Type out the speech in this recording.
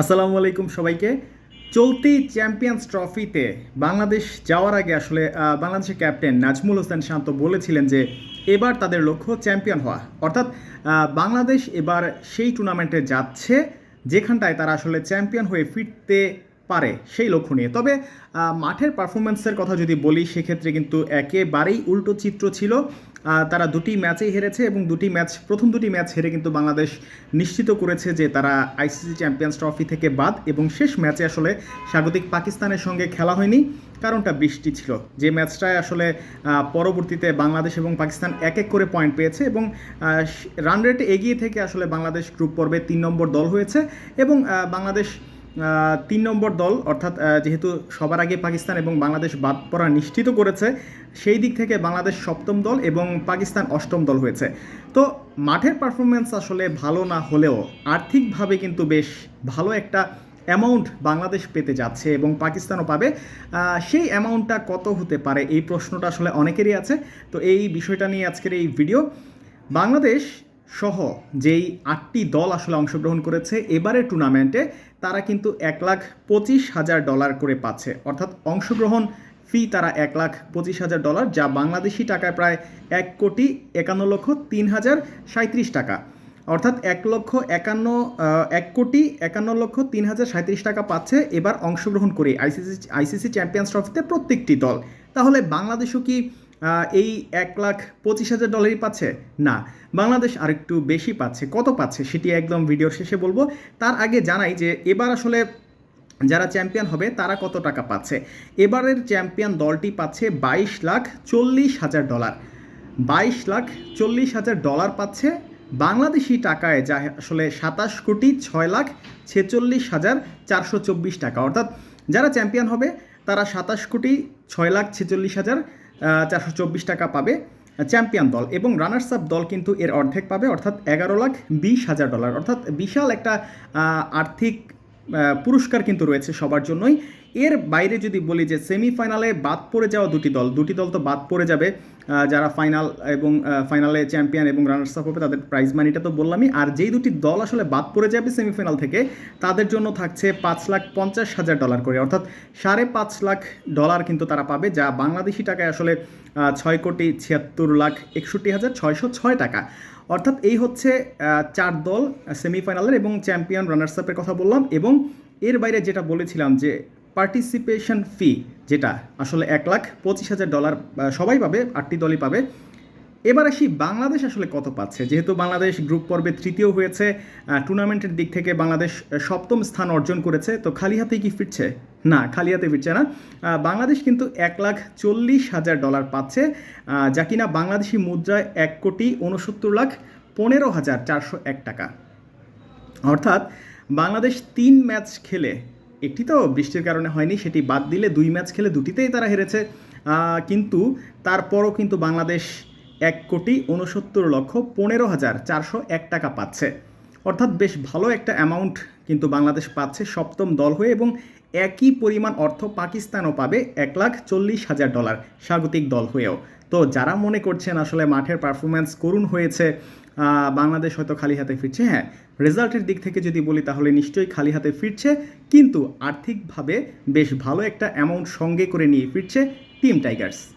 আসসালামু আলাইকুম সবাইকে। চলতি চ্যাম্পিয়ন্স ট্রফিতে বাংলাদেশ যাওয়ার আগে আসলে বাংলাদেশের ক্যাপ্টেন নাজমুল হোসেন শান্ত বলেছিলেন যে এবার তাদের লক্ষ্য চ্যাম্পিয়ন হওয়া। অর্থাৎ বাংলাদেশ এবার সেই টুর্নামেন্টে যাচ্ছে যেখানটায় তারা আসলে চ্যাম্পিয়ন হয়ে ফিরতে পারে সেই লক্ষ্য নিয়ে। তবে মাঠের পারফরমেন্সের কথা যদি বলি, সেক্ষেত্রে কিন্তু একেবারেই উল্টো চিত্র ছিল। তারা দুটি ম্যাচেই হেরেছে এবং দুটি ম্যাচ, প্রথম দুটি ম্যাচ হেরে কিন্তু বাংলাদেশ নিশ্চিত করেছে যে তারা আইসিসি চ্যাম্পিয়ন্স ট্রফি থেকে বাদ এবং শেষ ম্যাচে আসলে স্বাগতিক পাকিস্তানের সঙ্গে খেলা হয়নি। কারণটা বৃষ্টি ছিল। যে ম্যাচটায় আসলে পরবর্তীতে বাংলাদেশ এবং পাকিস্তান এক এক করে পয়েন্ট পেয়েছে এবং রান রেটে এগিয়ে থেকে আসলে বাংলাদেশ গ্রুপ পর্বে তিন নম্বর দল হয়েছে এবং বাংলাদেশ তিন নম্বর দল, অর্থাৎ যেহেতু সবার আগে পাকিস্তান এবং বাংলাদেশ বাদ পড়া নিশ্চিত করেছে, সেই দিক থেকে বাংলাদেশ সপ্তম দল এবং পাকিস্তান অষ্টম দল হয়েছে। তো মাঠের পারফরমেন্স আসলে ভালো না হলেও আর্থিকভাবে কিন্তু বেশ ভালো একটা অ্যামাউন্ট বাংলাদেশ পেতে যাচ্ছে এবং পাকিস্তানও পাবে। সেই অ্যামাউন্টটা কত হতে পারে এই প্রশ্নটা আসলে অনেকেরই আছে। তো এই বিষয়টা নিয়ে আজকের এই ভিডিও বাংলাদেশ সহ যেই আটটি দল আসলে অংশগ্রহণ করেছে, এবারের টুর্নামেন্টে তারা কিন্তু এক লাখ পঁচিশ হাজার ডলার করে পাচ্ছে। অর্থাৎ অংশগ্রহণ ফি তারা এক লাখ পঁচিশ হাজার ডলার যা বাংলাদেশি টাকায় প্রায় এক কোটি একান্ন লক্ষ তিন হাজার সাঁত্রিশ টাকা। অর্থাৎ এক লক্ষ একান্ন এক কোটি একান্ন লক্ষ তিন হাজার সাঁত্রিশ টাকা পাচ্ছে এবার অংশগ্রহণ করে আইসিসি আইসিসি চ্যাম্পিয়ন্স ট্রফিতে প্রত্যেকটি দল। তাহলে বাংলাদেশও কি এই এক লাখ পঁচিশ হাজার ডলারই পাচ্ছে? না। বাংলাদেশ আরেকটু বেশি পাচ্ছে। কত পাচ্ছে সেটি একদম ভিডিওর শেষে বলব। তার আগে জানাই যে এবার আসলে যারা চ্যাম্পিয়ন হবে, তারা কত টাকা পাচ্ছে? এবারের চ্যাম্পিয়ন দলটি পাচ্ছে বাইশ লাখ চল্লিশ হাজার ডলার বাইশ লাখ চল্লিশ হাজার ডলার পাচ্ছে বাংলাদেশি টাকায়, যা আসলে সাতাশ কোটি ছয় লাখ ছেচল্লিশ হাজার চারশো চব্বিশ টাকা। অর্থাৎ যারা চ্যাম্পিয়ন হবে, তারা সাতাশ কোটি ছয় লাখ ছেচল্লিশ হাজার চারশো চব্বিশ টাকা পাবে চ্যাম্পিয়ন দল। এবং রানার্স আপ দল কিন্তু এর অর্ধেক পাবে, অর্থাৎ এগারো লাখ বিশ হাজার ডলার। অর্থাৎ বিশাল একটা আর্থিক পুরস্কার কিন্তু রয়েছে সবার জন্যই। এর বাইরে যদি বলি যে সেমিফাইনালে বাদ পড়ে যাওয়া দুটি দল দুটি দল তো বাদ পড়ে যাবে যারা ফাইনাল এবং ফাইনালে চ্যাম্পিয়ন এবং রানার্স আপ হবে, তাদের প্রাইজ মানিটা তো বললামই। আর যেই দুটি দল আসলে বাদ পড়ে যাবে সেমিফাইনাল থেকে, তাদের জন্য থাকছে পাঁচ লাখ পঞ্চাশ হাজার ডলার করে। অর্থাৎ সাড়ে পাঁচ লাখ ডলার কিন্তু তারা পাবে, যা বাংলাদেশি টাকায় আসলে ছয় কোটি ছিয়াত্তর লাখ একষট্টি হাজার ছয়শো ছয় টাকা। অর্থাৎ এই হচ্ছে চার দল সেমিফাইনালের এবং চ্যাম্পিয়ন রানার্স আপের কথা বললাম এবং এর বাইরে যেটা বলেছিলাম যে পার্টিসিপেশন ফি যেটা আসলে এক লাখ পঁচিশ হাজার ডলার সবাই পাবে, আটটি দলই পাবে। এবার আসি বাংলাদেশ আসলে কত পাচ্ছে। যেহেতু বাংলাদেশ গ্রুপ পর্বে তৃতীয় হয়েছে টুর্নামেন্টের দিক থেকে বাংলাদেশ সপ্তম স্থান অর্জন করেছে। তো খালি হাতেই কি ফিরছে? না, খালি হাতে ফিরছে না। বাংলাদেশ কিন্তু এক লাখ চল্লিশ হাজার ডলার পাচ্ছে। যা কিনা বাংলাদেশি মুদ্রায় এক কোটি উনসত্তর লাখ পনেরো হাজার চারশো এক টাকা। অর্থাৎ বাংলাদেশ তিন ম্যাচ খেলে একটি তো বৃষ্টির কারণে হয়নি, সেটি বাদ দিলে দুই ম্যাচ খেলে দুটিতেই তারা হেরেছে। কিন্তু তারপরও কিন্তু বাংলাদেশ এক কোটি উনসত্তর লক্ষ পনেরো হাজার চারশো এক টাকা পাচ্ছে। অর্থাৎ বেশ ভালো একটা অ্যামাউন্ট কিন্তু বাংলাদেশ পাচ্ছে সপ্তম দল হয়ে এবং একই পরিমাণ অর্থ পাকিস্তানও পাবে এক লাখ চল্লিশ হাজার ডলার স্বাগতিক দল হয়েও। তো যারা মনে করছেন আসলে মাঠের পারফরমেন্স করুণ হয়েছে বাংলাদেশ হয়তো খালি হাতে ফিরছে হ্যাঁ রেজাল্টের দিক থেকে যদি বলি তাহলে নিশ্চয়ই খালি হাতে ফিরছে, কিন্তু আর্থিকভাবে বেশ ভালো একটা অ্যামাউন্ট সঙ্গে করে নিয়ে ফিরছে টিম টাইগার্স